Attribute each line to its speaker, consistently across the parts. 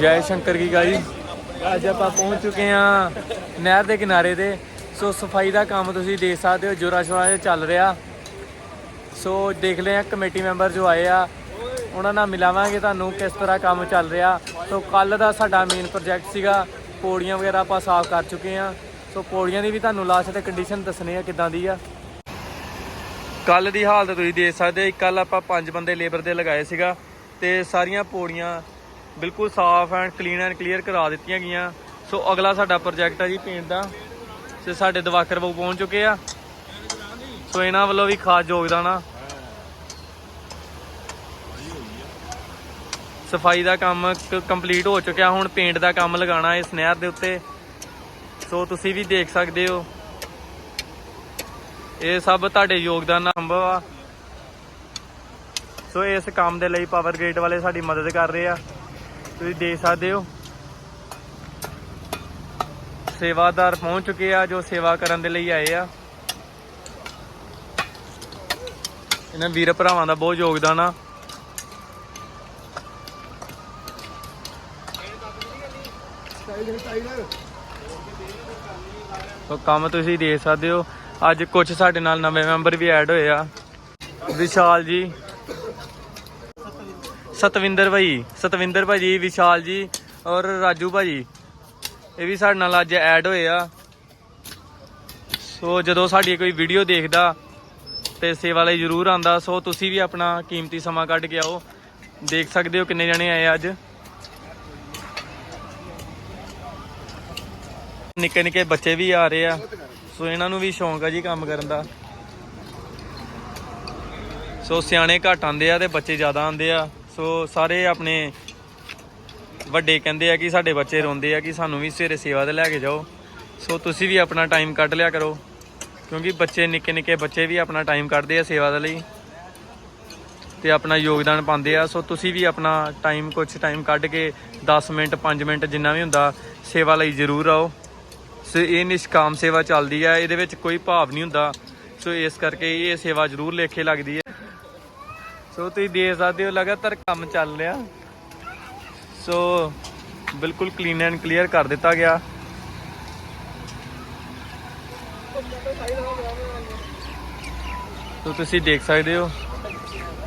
Speaker 1: ਜੈ ਸ਼ੰਕਰ ਕੀ ਗਾਈ ਅੱਜ ਆਪਾਂ ਪਹੁੰਚ ਚੁੱਕੇ ਹਾਂ ਨਹਿਰ ਦੇ ਕਿਨਾਰੇ ਤੇ। ਸੋ ਸਫ਼ਾਈ ਦਾ ਕੰਮ ਤੁਸੀਂ ਦੇਖ ਸਕਦੇ ਹੋ, ਜੋਰਾ ਸ਼ੋਰਾ ਜਿਹਾ ਚੱਲ ਰਿਹਾ। ਸੋ ਦੇਖ ਲਿਆ, ਕਮੇਟੀ ਮੈਂਬਰ ਜੋ ਆਏ ਆ, ਉਹਨਾਂ ਨਾਲ ਮਿਲਾਵਾਂਗੇ ਤੁਹਾਨੂੰ ਕਿਸ ਤਰ੍ਹਾਂ ਕੰਮ ਚੱਲ ਰਿਹਾ। ਸੋ ਕੱਲ ਦਾ ਸਾਡਾ ਮੇਨ ਪ੍ਰੋਜੈਕਟ ਸੀਗਾ, ਪੌੜੀਆਂ ਵਗੈਰਾ ਆਪਾਂ ਸਾਫ਼ ਕਰ ਚੁੱਕੇ ਆ ਸੋ ਪੌੜੀਆਂ ਦੀ ਵੀ ਤੁਹਾਨੂੰ ਲਾਸਟ ਤੇ ਕੰਡੀਸ਼ਨ ਦੱਸਣੀ ਆ ਕਿਦਾਂ ਦੀ ਆ। ਕੱਲ ਦੀ ਹਾਲਤ ਤੁਸੀਂ ਦੇਖ ਸਕਦੇ ਕੱਲ ਆਪਾਂ ਪੰਜ ਬੰਦੇ ਲੇਬਰ ਦੇ ਲਗਾਏ ਸੀਗਾ, ਤੇ ਸਾਰੀਆਂ ਪੌੜੀਆਂ ਬਿਲਕੁਲ ਸਾਫ਼ ਐਂਡ ਕਲੀਨ ਐਂਡ ਕਲੀਅਰ ਕਰਾ ਦਿੱਤੀਆਂ ਗਈਆਂ। ਸੋ ਅਗਲਾ ਸਾਡਾ ਪ੍ਰੋਜੈਕਟ ਹੈ ਜੀ ਪੇਂਟ ਦਾ। ਤੇ ਸਾਡੇ ਦਵਾਕਰ ਬਾਬੂ ਪਹੁੰਚ ਚੁੱਕੇ ਆ। ਸੋ ਇਹਨਾਂ ਵੱਲੋਂ ਵੀ ਖਾਸ ਯੋਗਦਾਨ ਆ। ਸਫ਼ਾਈ ਦਾ ਕੰਮ ਕੰਪਲੀਟ ਹੋ ਚੁੱਕਿਆ। ਹੁਣ ਪੇਂਟ ਦਾ ਕੰਮ ਲਗਾਉਣਾ ਇਸ ਨਹਿਰ ਦੇ ਉੱਤੇ। ਸੋ ਤੁਸੀਂ ਵੀ ਦੇਖ ਸਕਦੇ ਹੋ। ਇਹ ਸਭ ਤੁਹਾਡੇ ਯੋਗਦਾਨ ਨਾਲ ਸੰਭਵ ਆ। ਸੋ ਇਸ ਕੰਮ ਦੇ ਲਈ ਪਾਵਰ ਗ੍ਰਿਡ ਵਾਲੇ ਸਾਡੀ ਮਦਦ ਕਰ ਰਹੇ ਆ। ਤੁਸੀਂ ਦੇਖ ਸਕਦੇ ਹੋ। ਸੇਵਾਦਾਰ ਪਹੁੰਚ ਚੁੱਕੇ ਆ, ਜੋ ਸੇਵਾ ਕਰਨ ਦੇ ਲਈ ਆਏ ਆ। ਇਹਨਾਂ ਵੀਰ ਭਰਾਵਾਂ ਦਾ ਬਹੁਤ ਯੋਗਦਾਨ ਆ। ਸੋ ਕੰਮ ਤੁਸੀਂ ਦੇਖ ਸਕਦੇ ਹੋ। ਅੱਜ ਕੁਝ ਸਾਡੇ ਨਾਲ ਨਵੇਂ ਮੈਂਬਰ ਵੀ ਐਡ ਹੋਏ ਆ। ਵਿਸ਼ਾਲ ਜੀ। ਸਤਵਿੰਦਰ ਭਾਈ, ਸਤਵਿੰਦਰ ਭਾਜੀ, ਵਿਸ਼ਾਲ ਜੀ ਔਰ ਰਾਜੂ ਭਾਜੀ। ਇਹ ਵੀ ਸਾਡੇ ਨਾਲ ਅੱਜ ਐਡ ਹੋਏ ਆ। ਸੋ ਜਦੋਂ ਸਾਡੀ ਕੋਈ ਵੀਡੀਓ ਦੇਖਦਾ ਤੇ ਸੇਵਾ ਲਈ ਜ਼ਰੂਰ ਆਂਦਾ ਸੋ ਤੁਸੀਂ ਵੀ ਆਪਣਾ ਕੀਮਤੀ ਸਮਾਂ ਕੱਢ ਕੇ ਆਓ। ਦੇਖ ਸਕਦੇ ਹੋ ਕਿੰਨੇ ਜਣੇ ਆਏ ਆ ਅੱਜ। ਨਿੱਕੇ ਨਿੱਕੇ ਬੱਚੇ ਵੀ ਆ ਰਹੇ ਆ। ਸੋ ਇਹਨਾਂ ਨੂੰ ਵੀ ਸ਼ੌਂਕ ਆ ਜੀ ਕੰਮ ਕਰਨ ਦਾ। ਸੋ ਸਿਆਣੇ ਘੱਟ ਆਉਂਦੇ ਆ ਤੇ ਬੱਚੇ ਜ਼ਿਆਦਾ ਆਉਂਦੇ ਆ। ਸੋ ਸਾਰੇ ਆਪਣੇ ਵੱਡੇ ਕਹਿੰਦੇ ਆ ਕਿ ਸਾਡੇ ਬੱਚੇ ਰੋਂਦੇ ਆ ਕਿ ਸਾਨੂੰ ਵੀ ਸਵੇਰੇ ਸੇਵਾ ਤੇ ਲੈ ਕੇ ਜਾਓ। ਸੋ ਤੁਸੀਂ ਵੀ ਆਪਣਾ ਟਾਈਮ ਕੱਢ ਲਿਆ ਕਰੋ, ਕਿਉਂਕਿ ਬੱਚੇ ਨਿੱਕੇ ਨਿੱਕੇ ਬੱਚੇ ਵੀ ਆਪਣਾ ਟਾਈਮ ਕੱਢਦੇ ਆ ਸੇਵਾ ਦੇ ਲਈ ਤੇ ਆਪਣਾ ਯੋਗਦਾਨ ਪਾਉਂਦੇ ਆ। ਸੋ ਤੁਸੀਂ ਵੀ ਆਪਣਾ ਟਾਈਮ ਕੁਝ ਟਾਈਮ ਕੱਢ ਕੇ 10 ਮਿੰਟ 5 ਮਿੰਟ ਜਿੰਨਾ ਵੀ ਹੁੰਦਾ ਸੇਵਾ ਲਈ ਜ਼ਰੂਰ ਆਓ। ਸੋ ਇਹ ਨਿਸ਼ਕਾਮ ਸੇਵਾ ਚੱਲਦੀ ਆ, ਇਹਦੇ ਵਿੱਚ ਕੋਈ ਭਾਵ ਨਹੀਂ ਹੁੰਦਾ। ਸੋ ਇਸ ਕਰਕੇ ਇਹ ਸੇਵਾ ਜ਼ਰੂਰ ਲੇਖੇ ਲੱਗਦੀ ਹੈ ਸੋ ਤੁਸੀਂ ਦੇਖ ਸਕਦੇ ਹੋ, ਲਗਾਤਾਰ ਕੰਮ ਚੱਲ ਰਿਹਾ। ਸੋ ਬਿਲਕੁਲ ਕਲੀਨ ਐਂਡ ਕਲੀਅਰ ਕਰ ਦਿੱਤਾ ਗਿਆ। ਸੋ ਤੁਸੀਂ ਦੇਖ ਸਕਦੇ ਹੋ,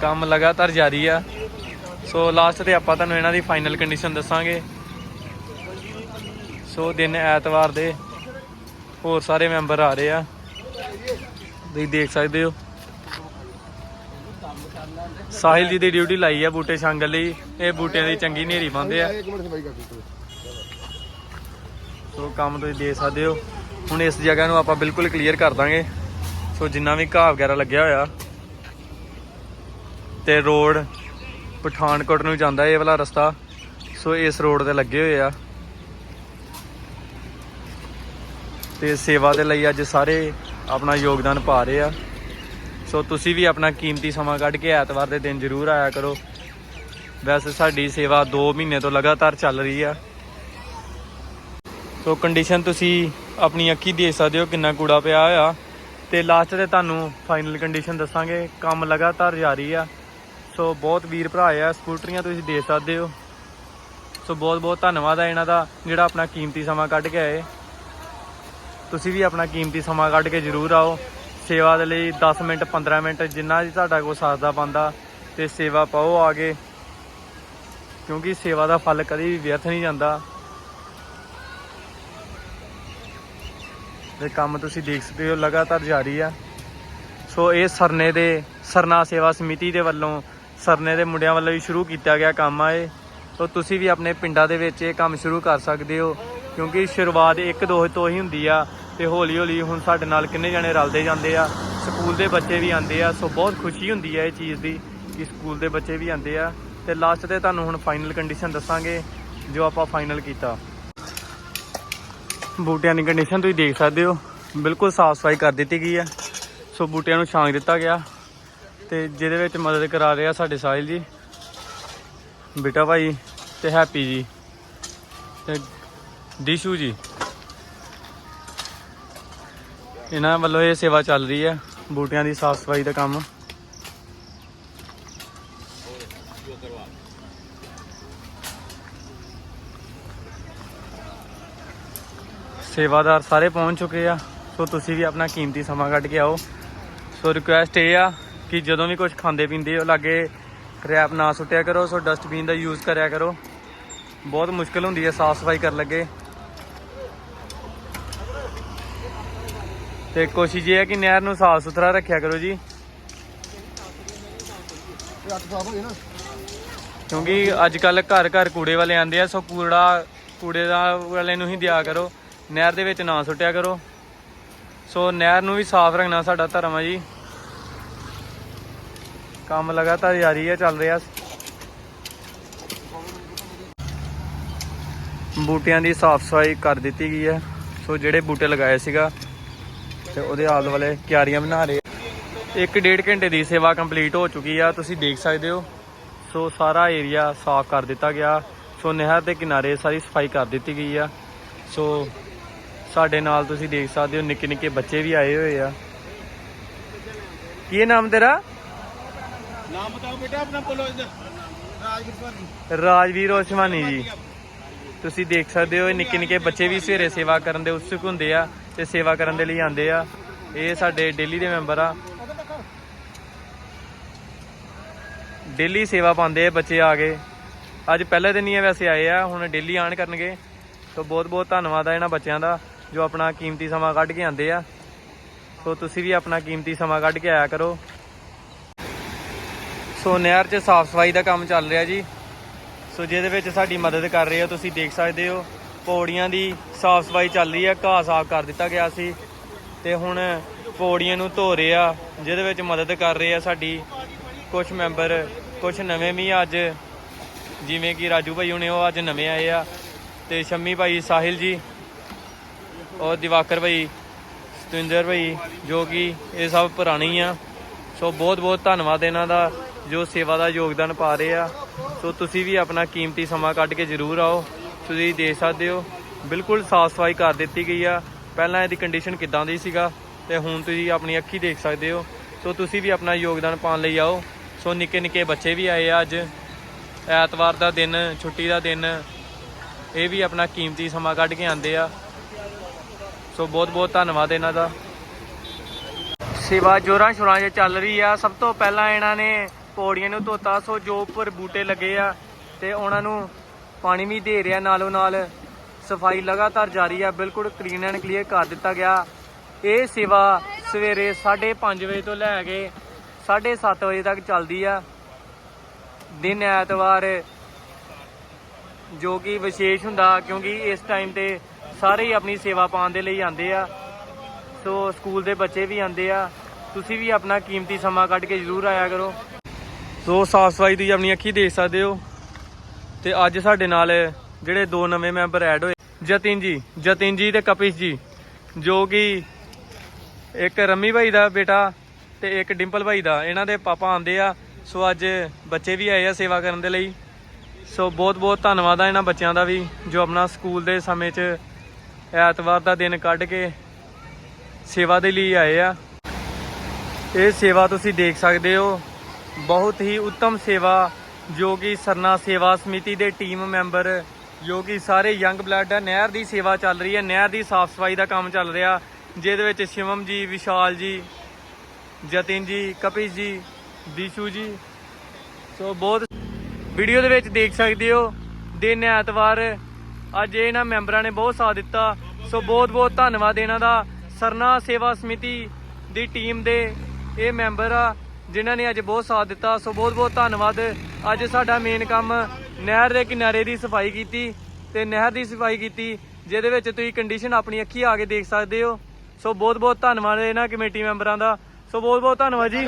Speaker 1: ਕੰਮ ਲਗਾਤਾਰ ਜਾਰੀ ਆ। ਸੋ ਲਾਸਟ ਤੇ ਆਪਾਂ ਤੁਹਾਨੂੰ ਇਹਨਾਂ ਦੀ ਫਾਈਨਲ ਕੰਡੀਸ਼ਨ ਦੱਸਾਂਗੇ। ਸੋ ਦਿਨ ਐਤਵਾਰ ਦੇ ਹੋਰ ਸਾਰੇ ਮੈਂਬਰ ਆ ਰਹੇ ਆ। ਤੁਸੀਂ ਦੇਖ ਸਕਦੇ ਹੋ। ਸਾਹਿਲ ਜੀ ਦੀ ਡਿਊਟੀ ਲਾਈ ਆ ਬੂਟੇ ਛਾਂਗਣ ਲਈ। ਇਹ ਬੂਟਿਆਂ ਦੀ ਚੰਗੀ ਨੇਰੀ ਪਾਉਂਦੇ ਆ। ਸੋ ਕੰਮ ਤੁਸੀਂ ਦੇ ਸਕਦੇ ਹੋ। ਹੁਣ ਇਸ ਜਗ੍ਹਾ ਨੂੰ ਆਪਾਂ ਬਿਲਕੁਲ ਕਲੀਅਰ ਕਰ ਦਾਂਗੇ। ਸੋ ਜਿੰਨਾ ਵੀ ਘਾਹ ਵਗੈਰਾ ਲੱਗਿਆ ਹੋਇਆ। ਤੇ ਰੋਡ ਪਠਾਨਕੋਟ ਨੂੰ ਜਾਂਦਾ ਇਹ ਵਾਲਾ ਰਸਤਾ। ਸੋ ਇਸ ਰੋਡ ਤੇ ਲੱਗੇ ਹੋਏ ਆ। ਤੇ ਸੇਵਾ ਦੇ ਲਈ ਅੱਜ ਸਾਰੇ ਆਪਣਾ ਯੋਗਦਾਨ ਪਾ ਰਹੇ ਆ। ਸੋ ਤੁਸੀਂ ਵੀ ਆਪਣਾ ਕੀਮਤੀ ਸਮਾਂ ਕੱਢ ਕੇ ਐਤਵਾਰ ਦੇ ਦਿਨ ਜ਼ਰੂਰ ਆਇਆ ਕਰੋ। ਵੈਸੇ ਸਾਡੀ ਸੇਵਾ 2 ਮਹੀਨੇ ਤੋਂ ਲਗਾਤਾਰ ਚੱਲ ਰਹੀ ਆ। ਸੋ ਕੰਡੀਸ਼ਨ ਤੁਸੀਂ ਆਪਣੀ ਅੱਖੀ ਦੇਖ ਸਕਦੇ ਹੋ ਕਿੰਨਾ ਕੂੜਾ ਪਿਆ ਹੋਇਆ। ਤੇ ਲਾਸਟ ਤੇ ਤੁਹਾਨੂੰ ਫਾਈਨਲ ਕੰਡੀਸ਼ਨ ਦੱਸਾਂਗੇ, ਕੰਮ ਲਗਾਤਾਰ ਜਾਰੀ ਆ। ਸੋ ਬਹੁਤ ਵੀਰ ਭਰਾ ਆ, ਸਕੂਟਰੀਆਂ ਤੁਸੀਂ ਦੇ ਸਕਦੇ ਹੋ। ਸੋ ਬਹੁਤ ਬਹੁਤ ਧੰਨਵਾਦ ਆ ਇਹਨਾਂ ਦਾ, ਜਿਹੜਾ ਆਪਣਾ ਕੀਮਤੀ ਸਮਾਂ ਕੱਢ ਕੇ ਆਏ। ਤੁਸੀਂ ਵੀ ਆਪਣਾ ਕੀਮਤੀ ਸਮਾਂ ਕੱਢ ਕੇ ਜ਼ਰੂਰ ਆਓ। ਸੇਵਾ ਦੇ ਲਈ 10 ਮਿੰਟ 15 ਮਿੰਟ ਜਿੰਨਾ ਵੀ ਤੁਹਾਡਾ ਕੋ ਸਾਥ ਬੰਦਾ ਤੇ ਸੇਵਾ ਪਾਓ ਆਗੇ। ਕਿਉਂਕਿ ਸੇਵਾ ਦਾ ਫਲ ਕਦੇ ਵੀ ਵਿਅਰਥ ਨਹੀਂ ਜਾਂਦਾ। ਤੇ ਕੰਮ ਤੁਸੀਂ ਦੇਖ ਸਕਦੇ ਹੋ, ਲਗਾਤਾਰ ਜਾਰੀ ਆ। ਸੋ ਇਹ ਸਰਨੇ ਦੇ, ਸਰਨਾ ਸੇਵਾ ਸਮਿਤੀ ਦੇ ਵੱਲੋਂ, ਸਰਨੇ ਦੇ ਮੁੰਡਿਆਂ ਵੱਲੋਂ ਵੀ ਸ਼ੁਰੂ ਕੀਤਾ ਗਿਆ ਕੰਮ ਆ ਇਹ। ਸੋ ਤੁਸੀਂ ਵੀ ਆਪਣੇ ਪਿੰਡਾਂ ਦੇ ਵਿੱਚ ਇਹ ਕੰਮ ਸ਼ੁਰੂ ਕਰ ਸਕਦੇ ਹੋ, ਕਿਉਂਕਿ ਸ਼ੁਰੂਆਤ ਇੱਕ ਦੋ ਤੋਂ ਹੀ ਹੁੰਦੀ ਆ। ਤੇ ਹੌਲੀ ਹੌਲੀ ਹੁਣ ਸਾਡੇ ਨਾਲ ਕਿੰਨੇ ਜਣੇ ਰਲਦੇ ਜਾਂਦੇ ਆ, ਸਕੂਲ ਦੇ ਬੱਚੇ ਵੀ ਆਉਂਦੇ ਆ, ਸੋ ਬਹੁਤ ਖੁਸ਼ੀ ਹੁੰਦੀ ਹੈ ਇਹ ਚੀਜ਼ ਦੀ ਕਿ ਸਕੂਲ ਦੇ ਬੱਚੇ ਵੀ ਆਉਂਦੇ ਆ। ਤੇ ਲਾਸਟ ਤੇ ਤੁਹਾਨੂੰ ਹੁਣ ਫਾਈਨਲ ਕੰਡੀਸ਼ਨ ਦੱਸਾਂਗੇ, ਜੋ ਆਪਾਂ ਫਾਈਨਲ ਕੀਤਾ। ਬੂਟਿਆਂ ਦੀ ਕੰਡੀਸ਼ਨ ਤੁਸੀਂ ਦੇਖ ਸਕਦੇ ਹੋ, ਬਿਲਕੁਲ ਸਾਫ਼ ਸਫ਼ਾਈ ਕਰ ਦਿੱਤੀ ਗਈ ਹੈ ਸੋ ਬੂਟਿਆਂ ਨੂੰ ਛਾਂਗ ਦਿੱਤਾ ਗਿਆ, ਤੇ ਜਿਹਦੇ ਵਿੱਚ ਮਦਦ ਕਰਾ ਰਿਹਾ ਸਾਡੇ ਸਾਹਿਲ ਜੀ। ਬੇਟਾ ਭਾਈ ਤੇ ਹੈਪੀ ਜੀ ਤੇ ਦੀਸ਼ੂ ਜੀ। ਇਹਨਾਂ ਵੱਲੋਂ ਇਹ ਸੇਵਾ ਚੱਲ ਰਹੀ ਹੈ, ਬੂਟਿਆਂ ਦੀ ਸਾਫ਼ ਸਫ਼ਾਈ ਦਾ ਕੰਮ। ਸੇਵਾਦਾਰ ਸਾਰੇ ਪਹੁੰਚ ਚੁੱਕੇ ਆ, ਸੋ ਤੁਸੀਂ ਵੀ ਆਪਣਾ ਕੀਮਤੀ ਸਮਾਂ ਕੱਢ ਕੇ ਆਓ। ਸੋ ਰਿਕੁਐਸਟ ਇਹ ਆ ਕਿ ਜਦੋਂ ਵੀ ਕੁਝ ਖਾਂਦੇ ਪੀਂਦੇ ਹੋ, ਲਾਗੇ ਰੈਪ ਨਾ ਸੁੱਟਿਆ ਕਰੋ, ਸੋ ਡਸਟਬਿਨ ਦਾ ਯੂਜ਼ ਕਰਿਆ ਕਰੋ। ਬਹੁਤ ਮੁਸ਼ਕਲ ਹੁੰਦੀ ਹੈ ਸਾਫ਼ ਸਫ਼ਾਈ ਕਰਨ ਲੱਗੇ। ਤੇ ਕੋਸ਼ਿਸ਼ ਇਹ ਹੈ ਕਿ ਨਹਿਰ ਨੂੰ ਸਾਫ਼ ਸੁਥਰਾ ਰੱਖਿਆ ਕਰੋ ਜੀ। ਕਿਉਂਕਿ ਅੱਜ ਕੱਲ ਘਰ ਘਰ ਕੂੜੇ ਵਾਲੇ ਆਂਦੇ ਆ, ਸੋ ਕੂੜਾ, ਕੂੜੇ ਦਾ ਵਾਲੇ ਨੂੰ ਹੀ ਦਿਆ ਕਰੋ। ਨਹਿਰ ਦੇ ਵਿੱਚ ਨਾ ਸੁੱਟਿਆ ਕਰੋ। ਸੋ ਨਹਿਰ ਨੂੰ ਵੀ ਸਾਫ਼ ਰੱਖਣਾ ਸਾਡਾ ਧਰਮ ਹੈ ਜੀ। ਕੰਮ ਲਗਾਤਾਰ ਜਾਰੀ ਹੈ ਚੱਲ ਰਿਹਾ। ਬੂਟਿਆਂ ਦੀ ਸਾਫ਼ ਸਫ਼ਾਈ ਕਰ ਦਿੱਤੀ ਗਈ ਹੈ। ਸੋ ਜਿਹੜੇ ਬੂਟੇ ਲਗਾਏ ਸੀਗਾ ਤੇ ਉਹਦੇ ਆਲੇ ਵਾਲੇ ਕਿਆਰੀਆਂ ਬਣਾ ਰਹੇ ਇੱਕ ਡੇਢ ਘੰਟੇ ਦੀ ਸੇਵਾ ਕੰਪਲੀਟ ਹੋ ਚੁੱਕੀ ਆ ਤੁਸੀਂ ਦੇਖ ਸਕਦੇ ਹੋ। ਸੋ ਸਾਰਾ ਏਰੀਆ ਸਾਫ਼ ਕਰ ਦਿੱਤਾ ਗਿਆ। ਸੋ ਨਹਿਰ ਦੇ ਕਿਨਾਰੇ ਸਾਰੀ ਸਫ਼ਾਈ ਕਰ ਦਿੱਤੀ ਗਈ ਆ। ਸੋ ਸਾਡੇ ਨਾਲ ਤੁਸੀਂ ਦੇਖ ਸਕਦੇ ਹੋ ਨਿੱਕੇ ਨਿੱਕੇ ਬੱਚੇ ਵੀ ਆਏ ਹੋਏ ਆ। ਕੀ ਨਾਮ ਤੇਰਾ?
Speaker 2: ਨਾਮ ਬਤਾਓ ਬੇਟਾ ਆਪਣਾ ਬੋਲੋ ਰਾਜਵੀਰ
Speaker 1: ਰਾਜਵੀਰ ਉਸਮਾਨੀ ਜੀ। ਤੁਸੀਂ ਦੇਖ ਸਕਦੇ ਹੋ ਇਹ ਨਿੱਕੇ ਨਿੱਕੇ ਬੱਚੇ ਵੀ ਸਵੇਰੇ ਸੇਵਾ ਕਰਨ ਦੇ ਉਤਸੁਕ ਹੁੰਦੇ ਆ। ਤੇ ਸੇਵਾ ਕਰਨ ਦੇ ਲਈ ਆਉਂਦੇ ਆ। ਇਹ ਸਾਡੇ ਡੇਲੀ ਦੇ ਮੈਂਬਰ ਆ। ਡੇਲੀ ਸੇਵਾ ਪਾਉਂਦੇ ਆ ਬੱਚੇ ਆ ਕੇ। ਅੱਜ ਪਹਿਲੇ ਦਿਨ ਹੀ ਆ ਵੈਸੇ ਆਏ ਆ, ਹੁਣ ਡੇਲੀ ਆਣ ਕਰਨਗੇ। ਸੋ ਬਹੁਤ ਬਹੁਤ ਧੰਨਵਾਦ ਆ ਇਹਨਾਂ ਬੱਚਿਆਂ ਦਾ, ਜੋ ਆਪਣਾ ਕੀਮਤੀ ਸਮਾਂ ਕੱਢ ਕੇ ਆਉਂਦੇ ਆ। ਸੋ ਤੁਸੀਂ ਵੀ ਆਪਣਾ ਕੀਮਤੀ ਸਮਾਂ ਕੱਢ ਕੇ ਆਇਆ ਕਰੋ। ਸੋ ਨਹਿਰ 'ਚ ਸਾਫ਼ ਸਫ਼ਾਈ ਦਾ ਕੰਮ ਚੱਲ ਰਿਹਾ ਜੀ। ਸੋ ਜਿਹਦੇ ਵਿੱਚ ਸਾਡੀ ਮਦਦ ਕਰ ਰਹੇ ਹੋ, ਤੁਸੀਂ ਦੇਖ ਸਕਦੇ ਹੋ। ਪੌੜੀਆਂ ਦੀ ਸਾਫ਼ ਸਫ਼ਾਈ ਚੱਲ ਰਹੀ ਹੈ, ਘਾਹ ਸਾਫ਼ ਕਰ ਦਿੱਤਾ ਗਿਆ ਸੀ ਤੇ ਹੁਣ ਪੌੜੀਆਂ ਨੂੰ ਧੋ ਰਹੇ ਆ, ਜਿਹਦੇ ਵਿੱਚ ਮਦਦ ਕਰ ਰਹੇ ਆ ਸਾਡੀ ਕੁਝ ਮੈਂਬਰ ਕੁਝ ਨਵੇਂ ਵੀ ਅੱਜ, ਜਿਵੇਂ ਕਿ ਰਾਜੂ ਭਾਈ ਹੁਣੇ ਉਹ ਅੱਜ ਨਵੇਂ ਆਏ ਆ ਤੇ ਸ਼ੰਮੀ ਭਾਈ ਸਾਹਿਲ ਜੀ, ਔਰ ਦਿਵਾਕਰ ਭਾਈ, ਸਤਿੰਦਰ ਭਾਈ, ਜੋ ਕਿ ਇਹ ਸਭ ਪੁਰਾਣੇ ਆ। ਸੋ ਬਹੁਤ ਬਹੁਤ ਧੰਨਵਾਦ ਇਹਨਾਂ ਦਾ, ਜੋ ਸੇਵਾ ਦਾ ਯੋਗਦਾਨ ਪਾ ਰਹੇ ਆ। ਸੋ ਤੁਸੀਂ ਵੀ ਆਪਣਾ ਕੀਮਤੀ ਸਮਾਂ ਕੱਢ ਕੇ ਜ਼ਰੂਰ ਆਓ। ਤੁਸੀਂ ਦੇਖ ਸਕਦੇ ਹੋ, ਬਿਲਕੁਲ ਸਾਫ਼ ਸਫ਼ਾਈ ਕਰ ਦਿੱਤੀ ਗਈ ਆ। ਪਹਿਲਾਂ ਇਹਦੀ ਕੰਡੀਸ਼ਨ ਕਿਦਾਂ ਦੀ ਸੀਗਾ ਤੇ ਹੁਣ ਤੁਸੀਂ ਆਪਣੀ ਅੱਖੀ ਦੇਖ ਸਕਦੇ ਹੋ। ਸੋ ਤੁਸੀਂ ਵੀ ਆਪਣਾ ਯੋਗਦਾਨ ਪਾਉਣ ਲਈ ਆਓ। ਸੋ ਨਿੱਕੇ ਨਿੱਕੇ ਬੱਚੇ ਵੀ ਆਏ ਆ ਅੱਜ। ਐਤਵਾਰ ਦਾ ਦਿਨ, ਛੁੱਟੀ ਦਾ ਦਿਨ, ਇਹ ਵੀ ਆਪਣਾ ਕੀਮਤੀ ਸਮਾਂ ਕੱਢ ਕੇ ਆਉਂਦੇ ਆ। ਸੋ ਬਹੁਤ ਬਹੁਤ ਧੰਨਵਾਦ ਇਹਨਾਂ ਦਾ। ਸੇਵਾ ਜੋਰਾਂ ਸ਼ੋਰਾਂ 'ਚ ਚੱਲ ਰਹੀ ਆ। ਸਭ ਤੋਂ ਪਹਿਲਾਂ ਇਹਨਾਂ ਨੇ ਪੌੜੀਆਂ ਨੂੰ ਧੋਤਾ। ਸੋ ਜੋ ਉੱਪਰ ਬੂਟੇ ਲੱਗੇ ਆ ਤੇ ਉਹਨਾਂ ਨੂੰ ਪਾਣੀ ਵੀ ਦੇ ਰਿਹਾ ਨਾਲੋਂ ਨਾਲ। ਸਫ਼ਾਈ ਲਗਾਤਾਰ ਜਾਰੀ ਆ, ਬਿਲਕੁਲ ਕਲੀਨ ਐਂਡ ਕਲੀਅਰ ਕਰ ਦਿੱਤਾ ਗਿਆ। ਇਹ ਸੇਵਾ ਸਵੇਰੇ 5:30 ਵਜੇ ਤੋਂ ਲੈ ਕੇ 7:30 ਵਜੇ ਤੱਕ ਚੱਲਦੀ ਆ। ਦਿਨ ਐਤਵਾਰ ਜੋ ਕਿ ਵਿਸ਼ੇਸ਼ ਹੁੰਦਾ, ਕਿਉਂਕਿ ਇਸ ਟਾਈਮ ਤੇ ਸਾਰੇ ਹੀ ਆਪਣੀ ਸੇਵਾ ਪਾਉਣ ਦੇ ਲਈ ਆਉਂਦੇ ਆ। ਸੋ ਸਕੂਲ ਦੇ ਬੱਚੇ ਵੀ ਆਉਂਦੇ ਆ। ਤੁਸੀਂ ਵੀ ਆਪਣਾ ਕੀਮਤੀ ਸਮਾਂ ਕੱਢ ਕੇ ਜ਼ਰੂਰ ਆਇਆ ਕਰੋ। ਸੋ ਸਾਫ਼ ਸਫ਼ਾਈ ਦੀ ਆਪਣੀ ਅੱਖੀ ਦੇਖ ਸਕਦੇ ਹੋ। ਤੇ ਅੱਜ ਸਾਡੇ ਨਾਲ ਜਿਹੜੇ ਦੋ ਨਵੇਂ ਮੈਂਬਰ ਐਡ ਹੋਏ, ਜਤਿਨ ਜੀ ਜਤਿਨ ਜੀ ਤੇ ਕਪਿਸ਼ ਜੀ, ਜੋ ਕਿ ਇੱਕ ਰੰਮੀ ਭਾਈ ਦਾ ਬੇਟਾ ਤੇ ਇੱਕ ਡਿੰਪਲ ਭਾਈ ਦਾ। ਇਹਨਾਂ ਦੇ ਪਾਪਾ ਆਂਦੇ ਆ, ਸੋ ਅੱਜ ਬੱਚੇ ਵੀ ਆਏ ਆ ਸੇਵਾ ਕਰਨ ਦੇ ਲਈ। ਸੋ ਬਹੁਤ ਬਹੁਤ ਧੰਨਵਾਦ ਆ ਇਹਨਾਂ ਬੱਚਿਆਂ ਦਾ ਵੀ, ਜੋ ਆਪਣਾ ਸਕੂਲ ਦੇ ਸਮੇਂ 'ਚ ਐਤਵਾਰ ਦਾ ਦਿਨ ਕੱਢ ਕੇ ਸੇਵਾ ਦੇ ਲਈ ਆਏ ਆ। ਇਹ ਸੇਵਾ ਤੁਸੀਂ ਦੇਖ ਸਕਦੇ ਹੋ। ਬਹੁਤ ਹੀ ਉੱਤਮ ਸੇਵਾ ਜੋ ਕਿ ਸਰਨਾ ਸੇਵਾ ਸਮਿਤੀ ਦੇ ਟੀਮ ਮੈਂਬਰ ਜੋ ਕਿ ਸਾਰੇ ਯੰਗ ਬਲੱਡ ਹੈ ਨਹਿਰ ਦੀ ਸੇਵਾ ਚੱਲ ਰਹੀ ਹੈ ਨਹਿਰ ਦੀ ਸਾਫ਼ ਸਫ਼ਾਈ ਦਾ ਕੰਮ ਚੱਲ ਰਿਹਾ, ਜਿਹਦੇ ਵਿੱਚ ਸ਼ਿਵਮ ਜੀ, ਵਿਸ਼ਾਲ ਜੀ, ਜਤਿਨ ਜੀ, ਕਪਿਸ਼ ਜੀ, ਦੀਸ਼ੂ ਜੀ। ਸੋ ਬਹੁਤ ਵੀਡੀਓ ਦੇ ਵਿੱਚ ਦੇਖ ਸਕਦੇ ਹੋ, ਦਿਨ ਐਤਵਾਰ, ਅੱਜ ਇਹਨਾਂ ਮੈਂਬਰਾਂ ਨੇ ਬਹੁਤ ਸਾਥ ਦਿੱਤਾ। ਸੋ ਬਹੁਤ ਬਹੁਤ ਧੰਨਵਾਦ ਇਹਨਾਂ ਦਾ। ਸਰਨਾ ਸੇਵਾ ਸਮਿਤੀ ਦੀ ਟੀਮ ਦੇ ਇਹ ਮੈਂਬਰ ਆ ਜਿਨ੍ਹਾਂ ਨੇ ਅੱਜ ਬਹੁਤ ਸਾਥ ਦਿੱਤਾ। ਸੋ ਬਹੁਤ ਬਹੁਤ ਧੰਨਵਾਦ। ਅੱਜ ਸਾਡਾ ਮੇਨ ਕੰਮ ਨਹਿਰ ਦੇ ਕਿਨਾਰੇ ਦੀ ਸਫ਼ਾਈ ਕੀਤੀ ਤੇ ਨਹਿਰ ਦੀ ਸਫ਼ਾਈ ਕੀਤੀ, ਜਿਹਦੇ ਵਿੱਚ ਤੁਸੀਂ ਕੰਡੀਸ਼ਨ ਆਪਣੀ ਅੱਖੀ ਆ ਕੇ ਦੇਖ ਸਕਦੇ ਹੋ। ਸੋ ਬਹੁਤ ਬਹੁਤ ਧੰਨਵਾਦ ਇਹਨਾਂ ਕਮੇਟੀ ਮੈਂਬਰਾਂ ਦਾ। ਸੋ ਬਹੁਤ ਬਹੁਤ ਧੰਨਵਾਦ ਜੀ।